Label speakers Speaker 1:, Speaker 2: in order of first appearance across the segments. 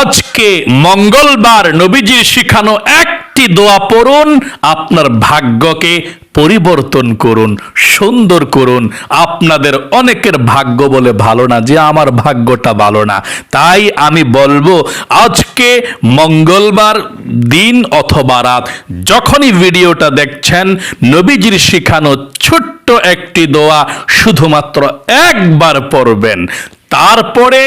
Speaker 1: আজকে মঙ্গলবার নবীজির শিখানো একটি দোয়া পড়ুন, আপনার ভাগ্যকে পরিবর্তন করুন, সুন্দর করুন। আপনাদের অনেকের ভাগ্য বলে ভালো না, যে আমার ভাগ্যটা ভালো না। তাই আমি বলব, আজকে মঙ্গলবার দিন অথবা রাত, যখনই ভিডিওটা দেখছেন, নবীজির শিখানো ছোট্ট একটি দোয়া শুধুমাত্র একবার পড়বেন। তারপরে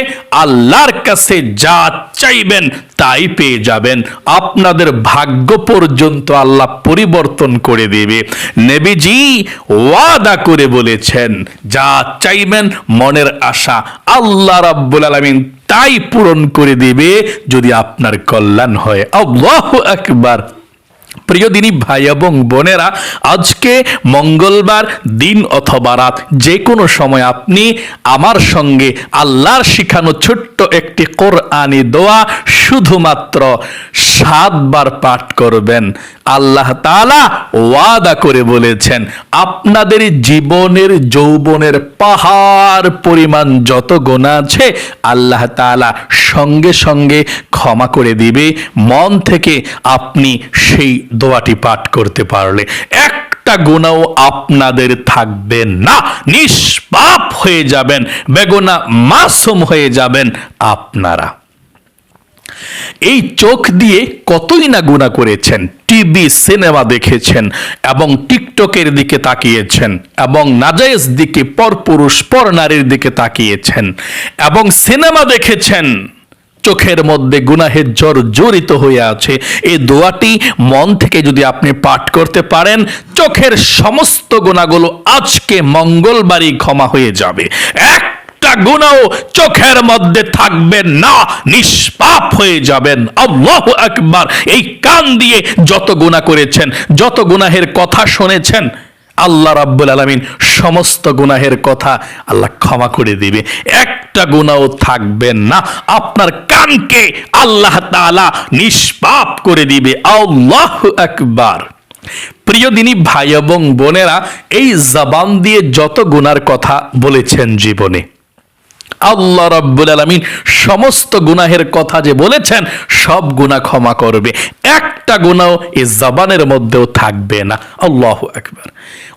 Speaker 1: আল্লাহর কাছে যা চাইবেন তাই পেয়ে যাবেন। আপনাদের ভাগ্য পর্যন্ত আল্লাহ পরিবর্তন করে দেবে। নেবিজি ওয়াদা করে বলেছেন, যা চাইবেন মনের আশা আল্লাহ রাব্বুল আলামিন তাই পূরণ করে দেবে যদি আপনার কল্যাণ হয়। আল্লাহ আকবার। প্রিয় দিনী ভাই এবং বোনেরা, আজকে মঙ্গলবার দিন অথবা রাত যে কোনো সময় আপনি আমার সঙ্গে আল্লাহর শিখানো ছোট্ট একটি কোরআনি দোয়া শুধুমাত্র সাতবার পাঠ করবেন। আল্লাহ তাআলা ওয়াদা করে বলেছেন, আপনাদের জীবনের যৌবনের পাহাড় পরিমাণ যত গোনা আছে, আল্লাহ তাআলা সঙ্গে সঙ্গে ক্ষমা করে দিবে। মন থেকে আপনি সেই দোয়াটি পাঠ করতে পারলে। একটা গুণাও আপনাদের থাকবে না। নিষ্পাপ হয়ে যাবেন, বেগুনা মাসুম হয়ে যাবেন আপনারা। এই চোখ দিয়ে কতই না গুণা করেছেন? টিভি, সিনেমা দেখেছেন এবং টিকটকের দিকে তাকিয়েছেন এবং নাজায়েজ দিকে পরপুরুষ পর নারীর দিকে তাকিয়েছেন এবং সিনেমা দেখেছেন। চোখের মধ্যে গুনাহের জ্বর জড়িত হয়ে আছে। এই দোয়াটি মন থেকে যদি আপনি পাঠ করতে পারেন, চোখের সমস্ত গুণাগুলো আজকে মঙ্গলবারই ক্ষমা হয়ে যাবে। এক একটা গুণাও চোখের মধ্যে থাকবে না, নিষ্পাপ হয়ে যাবেন। আল্লাহ আকবার। এই কান দিয়ে যত গুণা করেছেন, যত গুনাহের কথা শুনেছেন, আল্লাহ রাব্বুল আলামিন সমস্ত গুনাহের কথা আল্লাহ ক্ষমা করে দিবে। একটা গুণাও থাকবে না। আপনার কানকে আল্লাহ তাআলা নিষ্পাপ করে দিবে। আল্লাহ আকবার। প্রিয় দিনী ভাই এবং বোনেরা, এই জবান দিয়ে যত গুনার কথা বলেছেন জীবনে আল্লাহ রাব্বুল আলামিন সমস্ত গুনাহের কথা যে বলেছেন, সব গুনাহ ক্ষমা করবে। একটা গুনাহও এই জবানের মধ্যেও থাকবে না। আল্লাহ আকবার।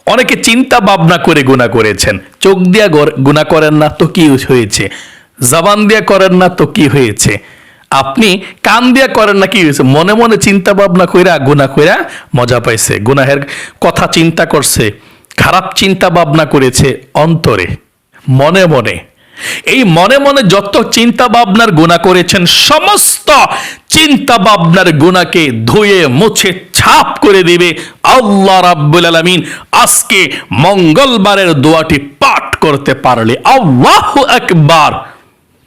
Speaker 1: অনেকে চিন্তা ভাবনা করে গুনাহ করেছেন। চোখ দিয়া গুনাহ করেন না তো কি হয়েছে? জবান দিয়া করেন না তো কি হয়েছে? আপনি কান দিয়া করেন না কি হয়েছে? মনে মনে চিন্তা ভাবনা কইরা, গুনাহ কইরা মজা পাইছে। গুনাহের কথা চিন্তা করছে, খারাপ চিন্তা ভাবনা করেছে অন্তরে, মনে মনে। এই মনে মনে যত চিন্তা ভাবনার গুণা করেছেন, সমস্ত চিন্তা ভাবনার গুণাকে ধুয়ে, মুছে, ছাপ করে দিবে আল্লাহ রাব্বুল আলামিন। আজকে মঙ্গলবারের দোয়াটি পাঠ করতে পারলে আল্লাহ একবার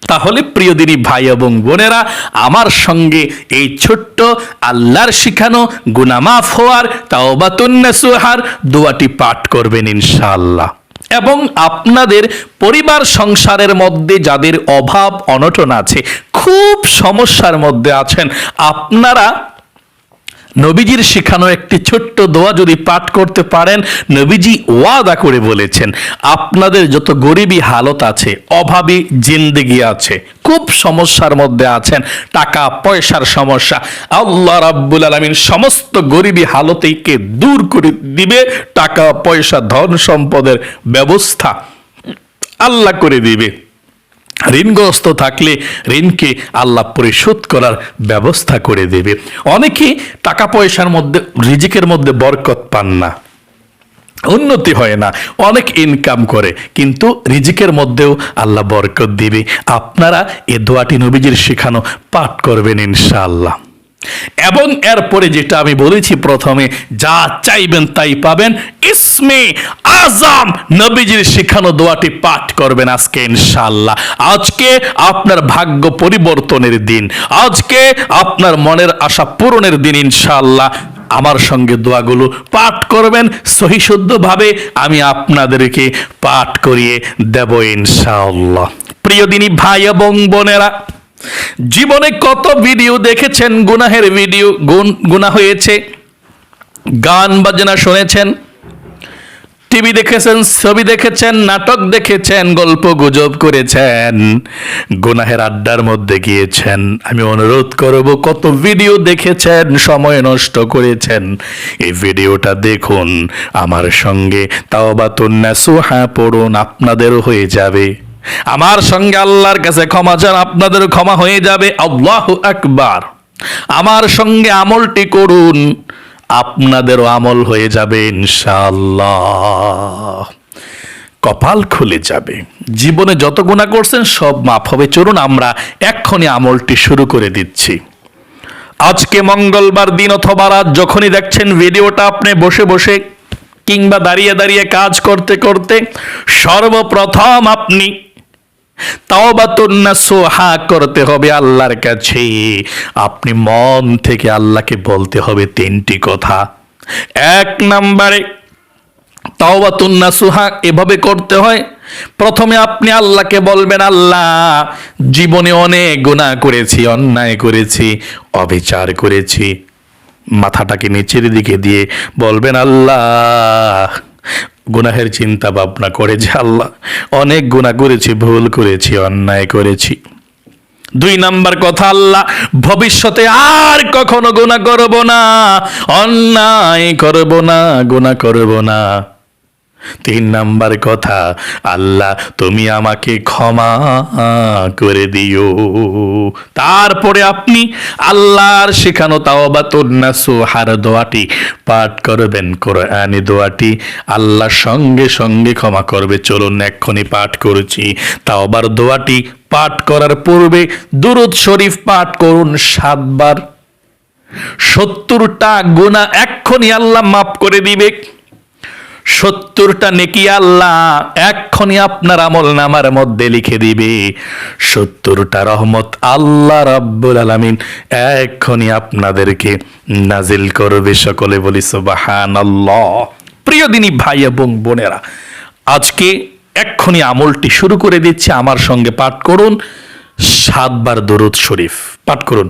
Speaker 1: তাহলে প্রিয় দিনী ভাই এবং বোনেরা, আমার সঙ্গে এই ছোট্ট আল্লাহর শিখানো গুনামাফ হওয়ার তাওবাতুন্নাসুহার দোয়াটি পাঠ করবেন ইনশাআল্লাহ। এবং আপনাদের পরিবার সংসারের মধ্যে যাদের অভাব অনটন আছে খুব সমস্যার মধ্যে আছেন আপনারা নবীজির শিখানো একটি ছোট্ট দোয়া যদি পাঠ করতে পারেন, নবীজি ওয়াদা করে বলেছেন, আপনাদের যত গরিবী হালত আছে, অভাবী জিন্দেগি আছে, খুব সমস্যার মধ্যে আছেন, টাকা, পয়সার সমস্যা, আল্লাহ রাব্বুল আলামিন সমস্ত গরিবী হালতেইকে দূর করে দিবে, টাকা, পয়সা, ধন সম্পদের ব্যবস্থা আল্লাহ করে দিবে। ঋণগ্রস্ত থাকলে ঋণকে আল্লাহ পরিশোধ করার ব্যবস্থা করে দেবে। অনেকে টাকা পয়সার মধ্যে, রিজিকের মধ্যে বরকত পান না। উন্নতি হয় না। অনেক ইনকাম করে, কিন্তু রিজিকের মধ্যেও আল্লাহ বরকত দিবে। আপনারা এ দোয়াটি নবীজির শেখানো পাঠ করবেন ইনশাআল্লাহ। এবং এরপরে যেটা আমি বলেছি প্রথমে, যা চাইবেন তাই পাবেন। ইসমে আজম নবীজির শিখানো দোয়াটি পাঠ করবেন আজকে ইনশাআল্লাহ। আজকে আপনার ভাগ্য পরিবর্তনের দিন। আজকে আপনার মনের আশা পূরণের দিন ইনশাল্লাহ আমার সঙ্গে দোয়াগুলো পাঠ করবেন, সহিশুদ্ধভাবে আমি আপনাদেরকে পাঠ করিয়ে দেব ইনশাআল্লাহ। প্রিয় দিনী ভাই এবং বোনেরা জীবনে কত ভিডিও দেখেছেন? গুনাহের ভিডিও গুণা হয়েছে। গান, বাজনা শুনেছেন। টিভি দেখেছেন, ছবি দেখেছেন, নাটক দেখেছেন, গল্প গুজব করেছেন। গুনাহের আড্ডার মধ্যে গিয়েছেন। আমি অনুরোধ করব, কত ভিডিও দেখেছেন, সময় নষ্ট করেছেন। এই ভিডিওটা দেখুন। আমার সঙ্গে তাওবাতুন্না সুহা পড়ুন, আপনাদেরও হয়ে যাবে। আমার সঙ্গে আল্লাহর কাছে ক্ষমা চান আপনাদেরও ক্ষমা হয়ে যাবে। আল্লাহ আকবার। আমার সঙ্গে আমলটি করুন, আপনাদেরও আমল হয়ে যাবে ইনশাআল্লাহ। কপাল খুলে যাবে। জীবনে যত গুণা করছেন, সব মাফ হবে। চলুন আমরা এক্ষুনি আমলটি শুরু করে দিচ্ছি। আজকে মঙ্গলবার দিন অথবা রাত, যখনই দেখছেন ভিডিওটা, আপনি বসে বসে কিংবা দাঁড়িয়ে দাঁড়িয়ে কাজ করতে করতে সর্বপ্রথম আপনি তাওবাতুন্না সোহা করতে হবে আল্লাহর কাছে। আপনি মন থেকে আল্লাহকে বলতে হবে তিনটি কথা। এক নম্বরে তাওবাতুন্না সুহা এভাবে করতে হয়, প্রথমে আপনি আল্লাহকে বলবেন, আল্লাহ, জীবনে অনেক গুনাহ করেছি, অন্যায় করেছি, অবিচার করেছি। মাথাটাকে নিচের দিকে দিয়ে বলবেন, আল্লাহ গুনাহের চিন্তা ভাবনা করে যে আল্লাহ, অনেক গুণা করেছি, ভুল করেছি, অন্যায় করেছি। দুই নাম্বার কথা আল্লাহ, ভবিষ্যতে আর কখনো গুণা করব না, অন্যায় করব না গুণা করব না। তিন নাম্বার কথা, আল্লাহ তুমি আমাকে ক্ষমা করে দিও। তারপরে আপনি আল্লাহর শেখানো তাওবাতুন্না সুহার দোয়াটি পাঠ করবেন, কোরআনি দোয়াটি আল্লাহ সঙ্গে সঙ্গে ক্ষমা করবে। চলুন এক্ষুনি পাঠ করেছি। তাওবার দোয়াটি পাঠ করার পূর্বে দুরুদ শরীফ পাঠ করুন সাতবার। সত্তরটা গুণা এক্ষুনি আল্লাহ মাফ করে দিবে। সত্তরটা নেকি আল্লাহ এক্ষুনি আপনার আমল নামার মধ্যে লিখে দিবে। সত্তরটা রহমত আল্লাহ রাব্বুল আলামিন এক্ষুনি আপনাদেরকে নাজিল করবে সকলে বলি সুবহানাল্লাহ। প্রিয় দিনী ভাই এবং বোনেরা, আজকে এক্ষুনি আমলটি শুরু করে দিচ্ছে। আমার সঙ্গে পাঠ করুন সাতবার দরুদ শরীফ। পাঠ করুন।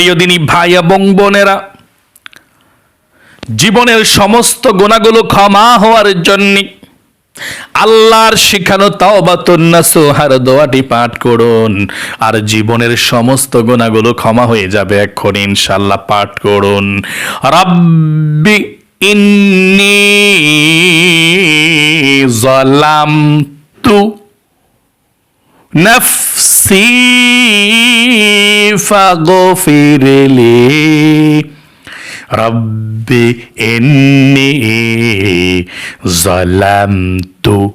Speaker 1: প্রিয় দিনী ভাই এবং বোনেরা, জীবনের সমস্ত গোনাগুলো ক্ষমা হওয়ার জন্য আল্লাহর শিখানো তাওবাতুন্না সোহার দোয়াটি পাঠ করুন। আর জীবনের সমস্ত গোনাগুলো ক্ষমা হয়ে যাবে এখন ইনশাল্লাহ পাঠ করুন। রাব্বি ইন্নি জালামতু نفسي فاغفر لي. رب إني ظلمت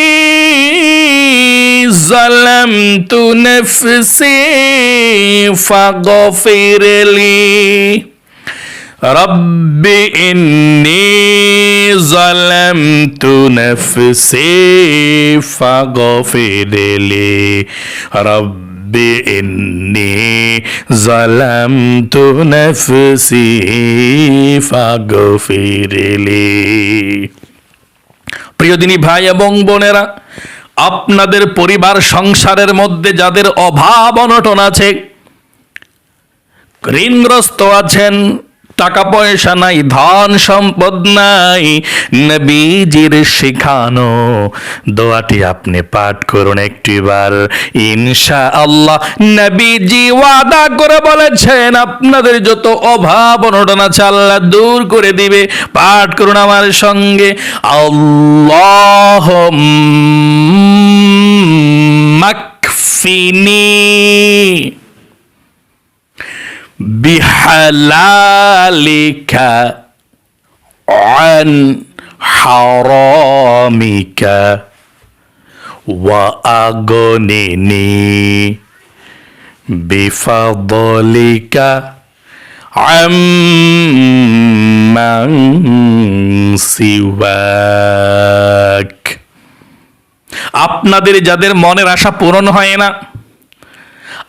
Speaker 1: ظلمت نفسي فاغفر لي رب إني ظلمت نفسي فاغفر لي رب إني ظلمت نفسي فاغفر لي প্রিয় দিনী ভাই এবং বোনেরা আপনাদের পরিবার সংসারের মধ্যে যাদের অভাব অনটন আছে ঋণগ্রস্ত আছেন টাকা পয়সা নাই, ধন সম্পদ নাই। নবীজির শেখানো দোয়াটি আপনি পাঠ করুন একটিবার। ইনশা আল্লাহ নবীজি ওয়াদা করে বলেছেন, আপনাদের যত অভাব অনটন আছে আল্লাহ দূর করে দিবে। পাঠ করুন আমার সঙ্গে। আল্লাহ মাকফিনি بحلالك عن حرامك وأغنني بفضلك عمن سواك আপনাদের যাদের মনের আশা পূরণ হয় না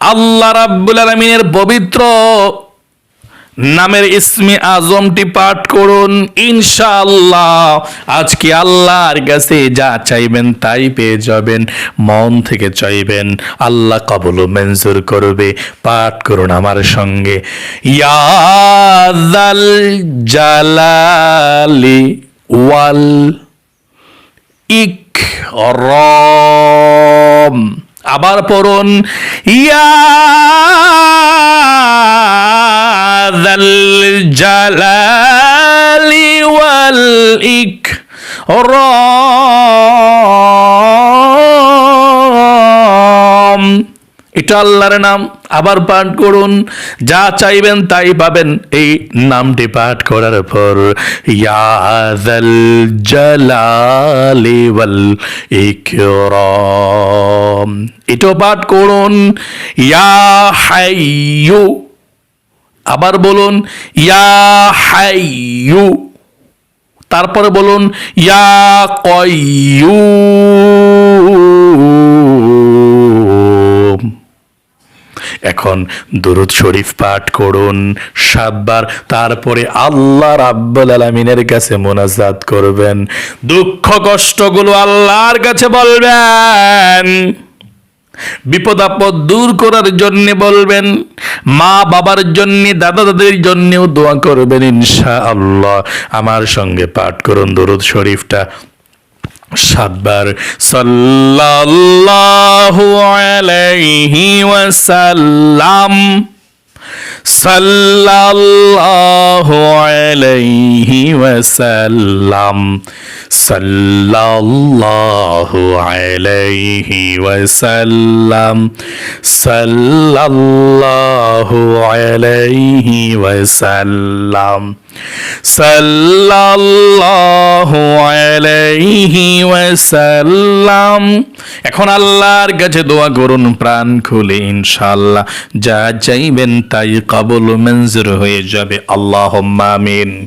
Speaker 1: আল্লাহ রাব্বুল আলমিনের পবিত্র নামের ইসমি আজমটি পাঠ করুন, ইনশাআল্লাহ। আজকে আল্লাহর কাছে যা চাইবেন তাই পেয়ে যাবেন, মন থেকে চাইবেন, আল্লাহ কবল মঞ্জুর করবে, পাঠ করুন আমার সঙ্গে। ইয়াদাল জালালি ওয়াল ইকরম। আবার পড়ুন ইয়াদাল জালালি ওয়াল ইকরম এটা আল্লাহর নাম। আবার পাঠ করুন, যা চাইবেন তাই পাবেন। এই নামটি পাঠ করার পর ইয়াদাল জালালি ইকরাম। এটাও পাঠ করুন, ইয়া হাইয়ু। আবার বলুন, ইয়া হাইয়ু। তারপরে বলুন, ইয়া কয়্যুম এখন দুরুদ শরীফ পাঠ করুন সাতবার, তারপরে আল্লাহ রাব্বুল আলামিনের কাছে মোনাজাত করবেন। দুঃখ কষ্টগুলো আল্লাহর কাছে বলবেন। বিপদ আপদ দূর করার জন্য বলবেন। মা বাবার জন্য, দাদা দাদির জন্যও দোয়া করবেন ইনশা আল্লাহ আমার সঙ্গে পাঠ করুন দরুদ শরীফটা। সাতবার সাল্লাল্লাহু আলাইহি ওয়াসাল্লাম সাল্লাল্লাহু আলাইহি ওয়াসাল্লাম সাল্লাল্লাহু আলাইহি ওয়াসাল্লাম সাল্লাল্লাহু আলাইহি ওয়াসাল্লাম সাল্লাল্লাহু আলাইহি ওয়াসাল্লাম। এখন আল্লাহর কাছে দোয়া করুন, প্রাণ খুলে ইনশাআল্লাহ। যা চাইবেন তাই কবুল মঞ্জুর হয়ে যাবে। আল্লাহুম্মা আমিন।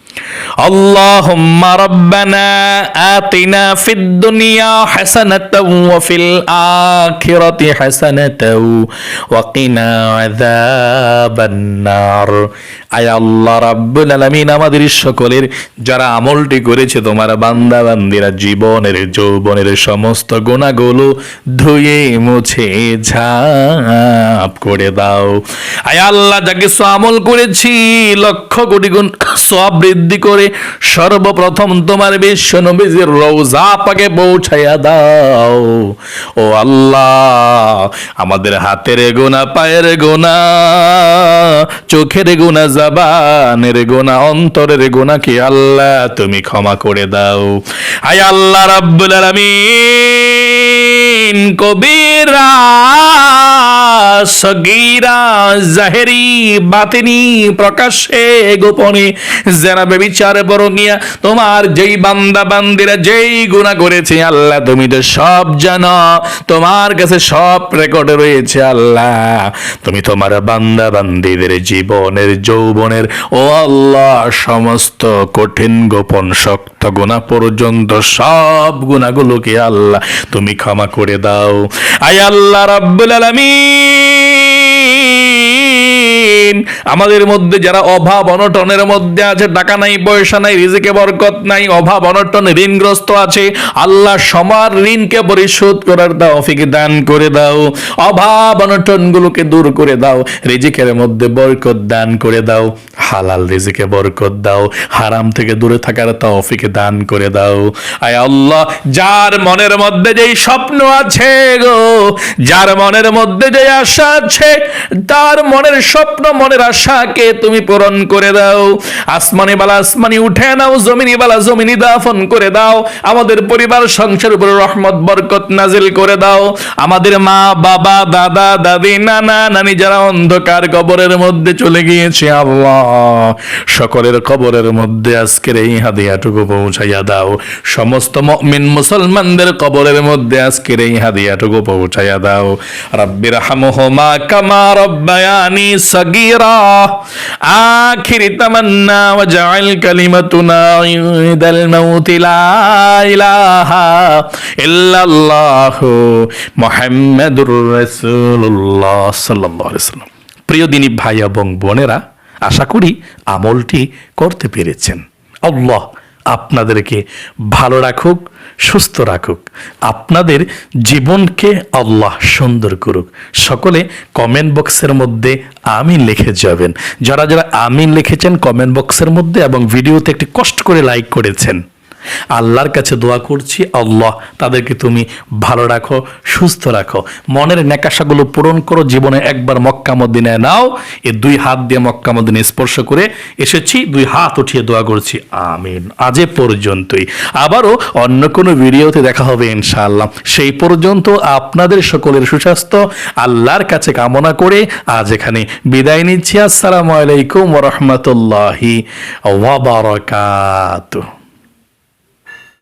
Speaker 1: اللهم ربنا آتنا في الدنيا حسنة وفي الآخرة حسنة وقنا عذاب النار আয় আল্লাহ রাব্বুল আলামিন আমাদের সকলের যারা আমলটি করেছে তোমার বান্দা বান্দিরা জীবনের যৌবনের সমস্ত গুণাগুলো ধুয়ে মুছে ঝাপ করে দাও আয় আল্লাহ যা কিছু আমল করেছি লক্ষ কোটি গুণ সব বৃদ্ধি করে সর্বপ্রথম তোমার বিশ্ব নবীজির রওজা পাকে পৌঁছাইয়া দাও। ও আল্লাহ, আমাদের হাতের গোনা পায়ের গোনা চোখের গোনা জবানের গোনা অন্তরের গোনা কি আল্লাহ তুমি ক্ষমা করে দাও। আয় আল্লাহ রাব্বুল আলামিন, কবিরা সগীরা জাহেরি বাতিনি প্রকাশ্যে গোপনে। যারা বেবিচার বরণিয়া, তোমার যেই বান্দা বান্দিরা যেই গুণা করেছে, আল্লাহ তুমি তো সব জানো। তোমার কাছে সব রেকর্ডে রয়েছে, আল্লাহ। তুমি তোমার বান্দা বান্দিদের জীবনের, যৌবনের, ও আল্লাহ, সমস্ত কঠিন, গোপন, শক্ত গুণা পর্যন্ত সব গুণাগুলোকে আল্লাহ তুমি ক্ষমা করে দাও। আয় আল্লাহ রাব্বুল আলামিন! আলামিন আমাদের মধ্যে যারা অভাব অনটনের মধ্যে আছে, টাকা নাই, পয়সা নাই, রিজিকে বরকত নাই, অভাব অনটন ঋণগ্রস্ত আছে, আল্লাহ সবার ঋণকে পরিশোধ করার তৌফিক দান করে দাও। অভাব অনটন গুলোকে দূর করে দাও, রিজিকের মধ্যে বরকত দান করে দাও, হালাল রিজিকে বরকত দাও, হারাম থেকে দূরে থাকার তৌফিক দান করে দাও। আয় আল্লাহ, যার মনের মধ্যে যেই স্বপ্ন আছে গো, যার মনের মধ্যে যে আশা আছে, তার মনের স্বপ্ন, মনের আশাকে তুমি পূরণ করে দাও। আসমানি বালা আসমানি উঠে নাও, জমিনি বালা জমিনি দাফন করে দাও। আমাদের পরিবার সংসার উপরে রহমত, বরকত নাজিল করে দাও। আমাদের মা, বাবা, দাদা, দাদি, নানা, নানি যারা অন্ধকার কবরের মধ্যে চলে গিয়েছে, আল্লাহ, সকলের কবরের মধ্যে আজকের এই হাদিয়াটুকু পৌঁছাইয়া দাও। সমস্ত মুমিন মুসলমানদের কবরের মধ্যে আজকের এই হাদিয়াটুকু পৌঁছাইয়া দাও। রব্বির হামহুমা কামা রব্বায়ানি সগীরা। আখির তামান্না ওয়াজআল কালিমাতুনা ইনদাল মাউত লা ইলাহা ইল্লাল্লাহু মুহাম্মাদুর রাসূলুল্লাহ সাল্লাল্লাহু আলাইহি ওয়াসাল্লাম। প্রিয় দিনী ভাই এবং বোনেরা, আশা করি আমলটি করতে পেরেছেন। আল্লাহ আপনাদেরকে ভালো রাখুক সুস্থ রাখুক। আপনাদের জীবনকে আল্লাহ সুন্দর করুক। সকলে কমেন্ট বক্সের মধ্যে আমিন লিখে যাবেন। যারা যারা আমিন লিখেছেন কমেন্ট বক্সের মধ্যে এবং ভিডিওতে একটি কষ্ট করে লাইক করেছেন আল্লাহর কাছে দোয়া করছি, আল্লাহ তাদেরকে তুমি ভালো রাখো, সুস্থ রাখো। মনের নেকাশাগুলো পূরণ করো, জীবনে একবার মক্কা মদিনায় নাও। এ দুই হাত দিয়ে মক্কা স্পর্শ করে এসেছি, দুই হাত উঠিয়ে দোয়া করছি, আমিন। আজে পর্যন্তই। আবারও অন্য কোনো ভিডিওতে দেখা হবে ইনশাআল্লাহ। সেই পর্যন্ত আপনাদের সকলের সুস্বাস্থ্য, আল্লাহর কাছে কামনা করে আজ এখানে বিদায় নিচ্ছি। আসসালামু আলাইকুম ওরহমতুল্লাহি ওয়াবারাকাতুহ